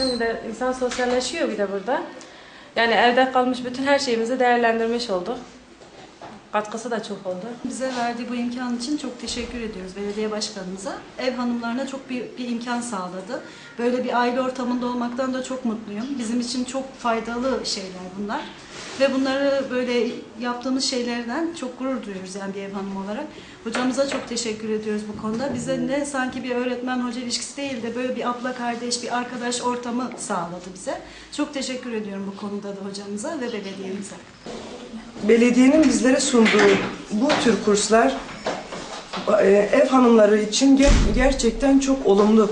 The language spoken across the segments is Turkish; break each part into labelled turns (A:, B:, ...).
A: Şimdi de insan sosyalleşiyor bir de burada. Yani evde kalmış bütün her şeyimizi değerlendirmiş olduk. Katkısı da çok oldu.
B: Bize verdiği bu imkan için çok teşekkür ediyoruz belediye başkanımıza. Ev hanımlarına çok büyük bir imkan sağladı. Böyle bir aile ortamında olmaktan da çok mutluyum. Bizim için çok faydalı şeyler bunlar. Ve bunları böyle yaptığımız şeylerden çok gurur duyuyoruz yani bir ev hanımı olarak. Hocamıza çok teşekkür ediyoruz bu konuda. Bize ne sanki bir öğretmen hoca ilişkisi değil de böyle bir abla kardeş, bir arkadaş ortamı sağladı bize. Çok teşekkür ediyorum bu konuda da hocamıza ve belediyemize.
C: Belediyenin bizlere sunduğu bu tür kurslar e, ev hanımları için ger- gerçekten çok olumlu.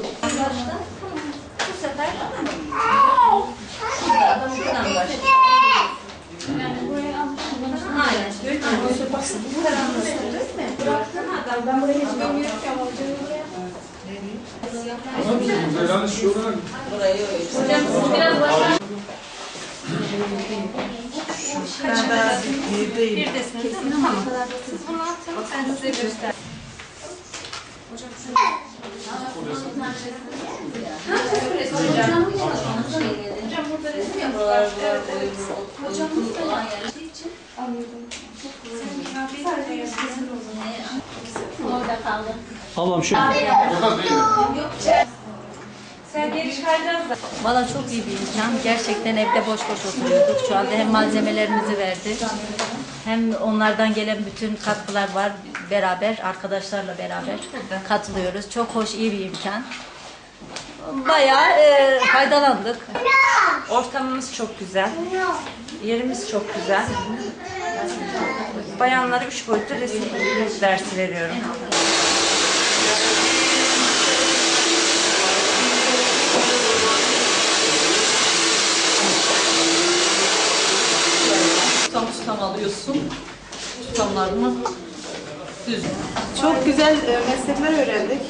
D: Hocam siz biraz başlayın.
C: Ben daha birdeyim.
D: Bir de kesin tamam. Siz bunu atın. Ben size göstereyim. Hocam burada resim yapıyorlar. Evet, evet. Hocamız falan yani. için. Orada kaldı.
E: Ablam şu
A: Sen geri çıkaracağız da.
D: Valla çok iyi bir imkan. Gerçekten evde boş boş oturuyorduk. Şu anda hem malzemelerimizi verdi. Hem onlardan gelen bütün katkılar var. Beraber, arkadaşlarla beraber katılıyoruz. Çok hoş, iyi bir imkan. Bayağı e, faydalandık.
A: Ortamımız çok güzel. Yerimiz çok güzel. Bayanlara üç boyutlu resim dersi veriyorum.
F: Tutam alıyorsun. Tutamlarını düz.
G: Çok güzel e, meslekler öğrendik.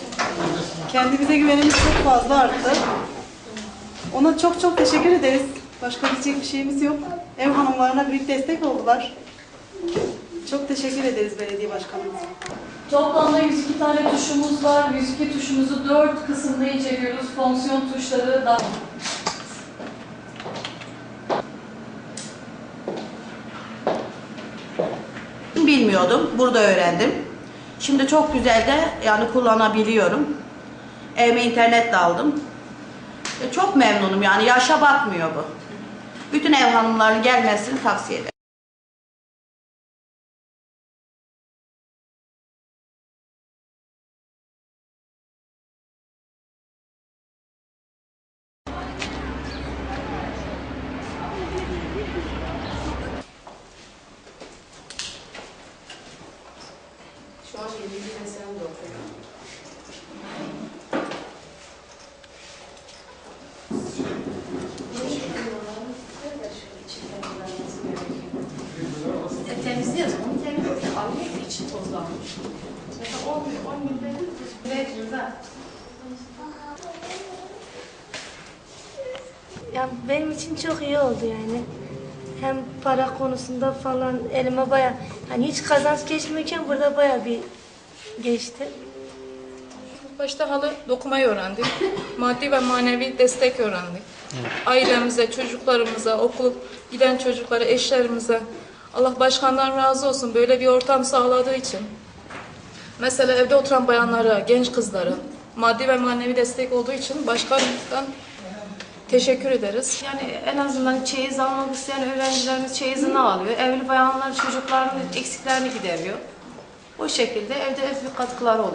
G: Kendimize güvenimiz çok fazla arttı. Ona çok çok teşekkür ederiz. Başka diyecek bir şeyimiz yok. Ev hanımlarına büyük destek oldular. Çok teşekkür ederiz belediye başkanımıza.
H: Toplamda 102 tane tuşumuz var. 102 tuşumuzu 4 kısımda inceliyoruz. Fonksiyon tuşları da
I: Bilmiyordum. Burada öğrendim. Şimdi çok güzel de yani kullanabiliyorum. Evime internet de aldım. E, Çok memnunum yani yaşa bakmıyor bu. Bütün ev hanımlarının gelmesini tavsiye ederim.
F: E, temizliyoruz. Onu temizliyoruz. Alıyor içi tozlanmış. Mesela 10 gün, 10 günde bir
J: Ya benim için çok iyi oldu yani. Hem para konusunda falan elime baya hani hiç kazanç geçmiyorken burada baya bir geçti.
H: Başta halı dokumayı öğrendik. Maddi ve manevi destek öğrendik. Ailemize, çocuklarımıza, okul giden çocuklara, eşlerimize. Allah başkandan razı olsun böyle bir ortam sağladığı için. Mesela evde oturan bayanlara, genç kızlara maddi ve manevi destek olduğu için başkanımızdan teşekkür ederiz.
A: Yani en azından çeyiz almak isteyen öğrencilerimiz çeyizini alıyor. Evli bayanlar çocuklarının eksiklerini gideriyor. Bu şekilde evde büyük katkılar oluyor.